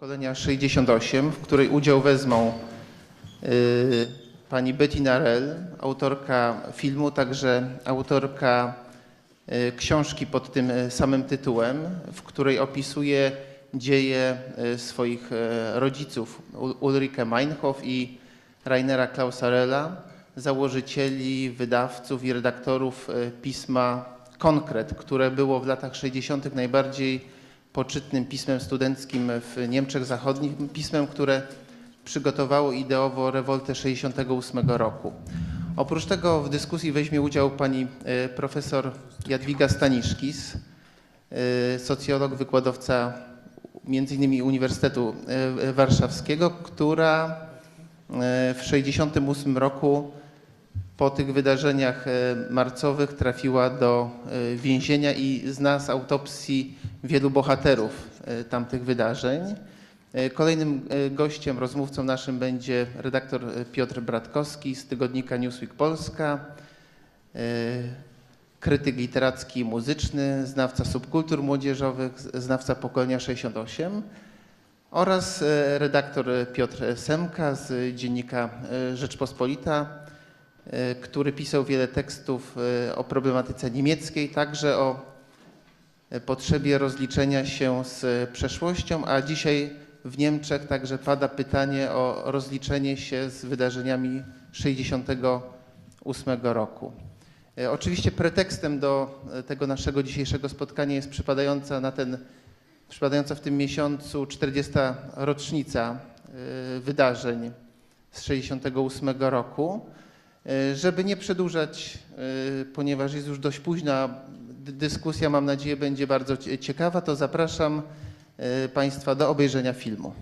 Pokolenia 68, w której udział wezmą y, pani Betty Narell, autorka filmu, także autorka y, książki pod tym y, samym tytułem, w której opisuje dzieje swoich rodziców Ulrike Meinhof i Rainera Klausarella, założycieli, wydawców i redaktorów pisma Konkret, które było w latach 60. najbardziej poczytnym pismem studenckim w Niemczech Zachodnich, pismem, które przygotowało ideowo rewoltę 68 roku. Oprócz tego w dyskusji weźmie udział pani e, profesor Jadwiga Staniszkis, e, socjolog, wykładowca między innymi Uniwersytetu e, Warszawskiego, która w 68 roku po tych wydarzeniach e, marcowych trafiła do e, więzienia i zna z autopsji wielu bohaterów e, tamtych wydarzeń. Kolejnym gościem, rozmówcą naszym będzie redaktor Piotr Bratkowski z tygodnika Newsweek Polska, krytyk literacki i muzyczny, znawca subkultur młodzieżowych, znawca pokolenia 68 oraz redaktor Piotr Semka z dziennika Rzeczpospolita, który pisał wiele tekstów e, o problematyce niemieckiej, także o e, potrzebie rozliczenia się z przeszłością, a dzisiaj w Niemczech także pada pytanie o rozliczenie się z wydarzeniami 68 roku. Oczywiście pretekstem do tego naszego dzisiejszego spotkania jest przypadająca na ten przypadająca w tym miesiącu 40. rocznica wydarzeń z 68 roku. E, Żeby nie przedłużać, e, ponieważ jest już dość późna dyskusja, mam nadzieję, będzie bardzo cie- ciekawa, to zapraszam e, Państwa do obejrzenia filmu.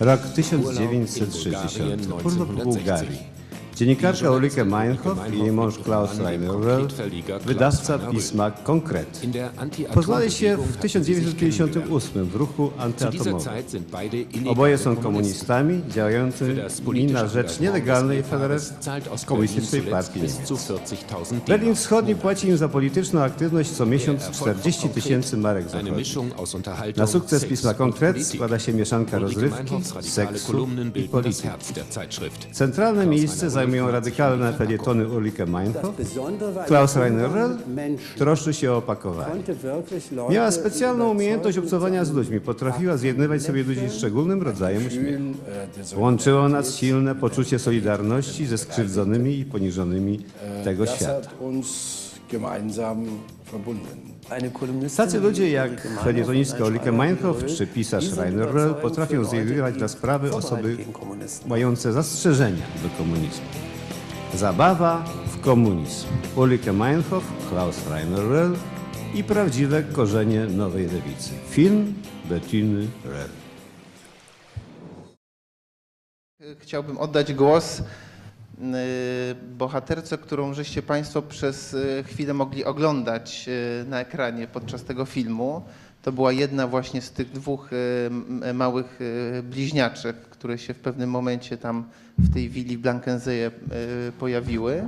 Rok 1960. Urlop w Bułgarii. Dziennikarka Ulrike Meinhof i jej mąż Klaus Reinerl, wydawca pisma Konkret. Poznali się w 1958 w ruchu antyatomowym. Oboje są komunistami działającymi na rzecz nielegalnej federacji komunistycznej partii Niemiec. Berlin Wschodni płaci im za polityczną aktywność co miesiąc 40 tysięcy marek zachodnich. Na sukces pisma Konkret składa się mieszanka rozrywki, seksu i polityki. Centralne miejsce zajmują radykalne felietony Ulrike Meinhof. Klaus Reinerl troszczy się o opakowanie. Miała specjalną umiejętność obcowania z ludźmi. Potrafiła zjednywać sobie ludzi szczególnym rodzajem uśmiechu. Łączyło nas silne poczucie solidarności ze skrzywdzonymi i poniżonymi tego świata. Tacy ludzie jak felietonistka Ulrike Meinhof czy pisarz Rainer Röll potrafią zjawiać dla sprawy osoby mające zastrzeżenia do komunizmu. Zabawa w komunizm. Ulrike Meinhof, Klaus Rainer Röll i prawdziwe korzenie nowej lewicy. Film Bettiny Röll. Chciałbym oddać głos bohaterce, którą żeście Państwo przez y, chwilę mogli oglądać y, na ekranie podczas tego filmu. To była jedna właśnie z tych dwóch y, małych y, bliźniaczek, które się w pewnym momencie tam w tej willi Blankenseje y, pojawiły.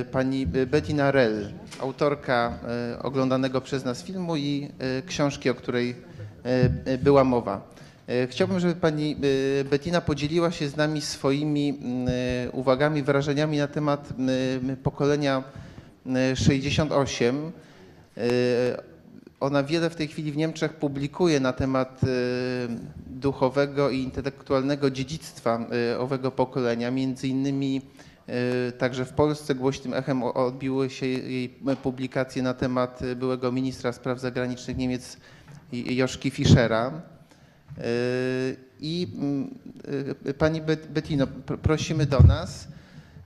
Y, Pani Betty Narell, autorka y, oglądanego przez nas filmu i y, książki, o której y, y, była mowa. E, Chciałbym, żeby pani e, Bettina podzieliła się z nami swoimi mm, e, uwagami, wrażeniami na temat mm, pokolenia mm, 68. E, Ona wiele w tej chwili w Niemczech publikuje na temat duchowego i intelektualnego dziedzictwa owego pokolenia. Między innymi także w Polsce głośnym echem odbiły się jej publikacje na temat byłego ministra spraw zagranicznych Niemiec Joszki Fischera. Yy, I mm, yy, Pani Bet- Bettino, pr- prosimy do nas.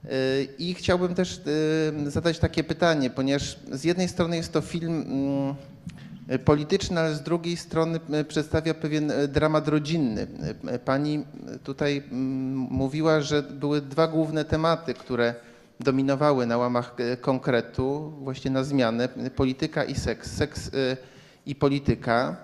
Yy, I chciałbym też yy, zadać takie pytanie, ponieważ z jednej strony jest to film mm, polityczny, ale z drugiej strony e, przedstawia pewien e, dramat rodzinny. Pani tutaj mm, mówiła, że były dwa główne tematy, które dominowały na łamach konkretu, właśnie na zmianę, polityka i seks, seks i polityka.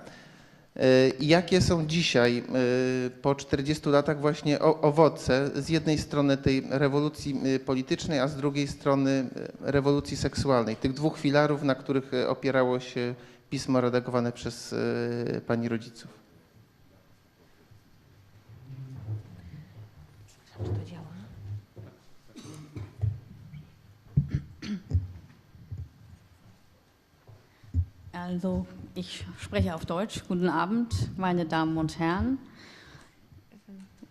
I Jakie są dzisiaj, e, po 40 latach, właśnie owoce z jednej strony tej rewolucji e, politycznej, a z drugiej strony rewolucji seksualnej, tych dwóch filarów, na których opierało się pismo redagowane przez pani rodziców? Czy to działa? Also, ich spreche auf Deutsch. Guten Abend, meine Damen und Herren.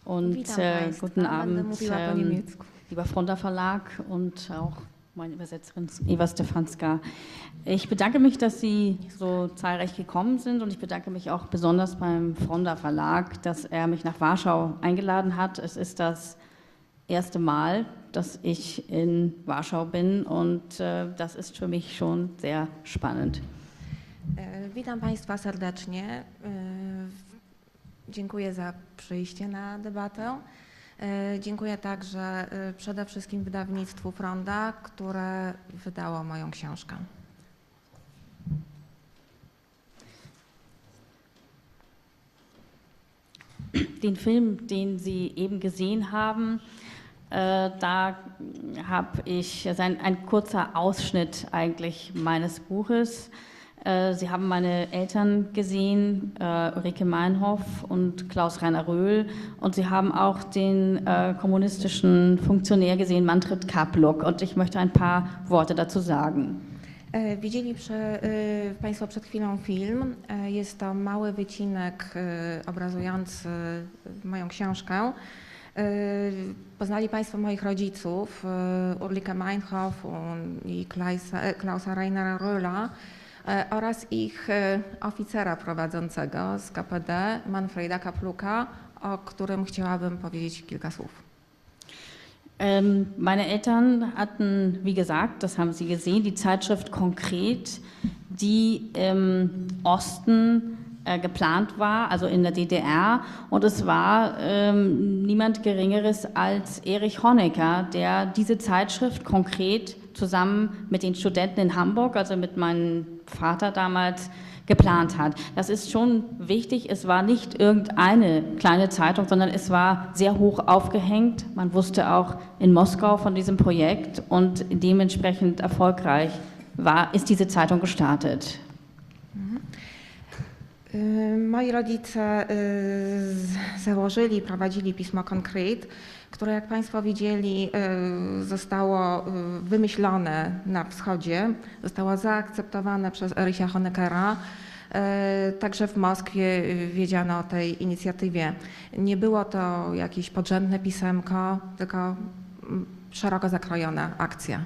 Und äh, guten Abend, ähm, lieber Fronda Verlag und auch meine Übersetzerin Eva Stefanska. Ich bedanke mich, dass Sie so zahlreich gekommen sind und ich bedanke mich auch besonders beim Fronda Verlag, dass er mich nach Warschau eingeladen hat. Es ist das erste Mal, dass ich in Warschau bin und äh, das ist für mich schon sehr spannend. E, Witam Państwa serdecznie. E, Dziękuję za przyjście na debatę. E, Dziękuję także przede wszystkim wydawnictwu Fronda, które wydało moją książkę. Den Film, den Sie eben gesehen haben, äh, da habe ich, das ein, ein kurzer Ausschnitt eigentlich meines Buches. Äh, Sie haben meine Eltern gesehen, äh, Ulrike Meinhoff und Klaus-Rainer Röhl. Und Sie haben auch den äh, kommunistischen Funktionär gesehen, Manfred Kaplock. Und ich möchte ein paar Worte dazu sagen. Widzieli przy, e, Państwo przed chwilą film. E, Jest to mały wycinek e, obrazujący moją książkę. Poznali Państwo moich rodziców, Ulrike Meinhof i Klausa, Reinera Röhla oraz ich e, oficera prowadzącego z KPD, Manfreda Kapluka, o którym chciałabym powiedzieć kilka słów. Ähm, meine Eltern hatten, wie gesagt, das haben Sie gesehen, die Zeitschrift Konkret, die im Osten äh, geplant war, also in der DDR. Und es war ähm, niemand Geringeres als Erich Honecker, der diese Zeitschrift konkret zusammen mit den Studenten in Hamburg, also mit meinem Vater damals, geplant hat. Das ist schon wichtig. Es war nicht irgendeine kleine Zeitung, sondern es war sehr hoch aufgehängt. Man wusste auch in Moskau von diesem Projekt und dementsprechend erfolgreich war, ist diese Zeitung gestartet. Y, Moi rodzice y, założyli, prowadzili pismo Concrete, które jak Państwo widzieli y, zostało wymyślone na wschodzie, zostało zaakceptowane przez Erysia Honeckera. Także w Moskwie wiedziano o tej inicjatywie. Nie było to jakieś podrzędne pisemko, tylko mm, szeroko zakrojona akcja.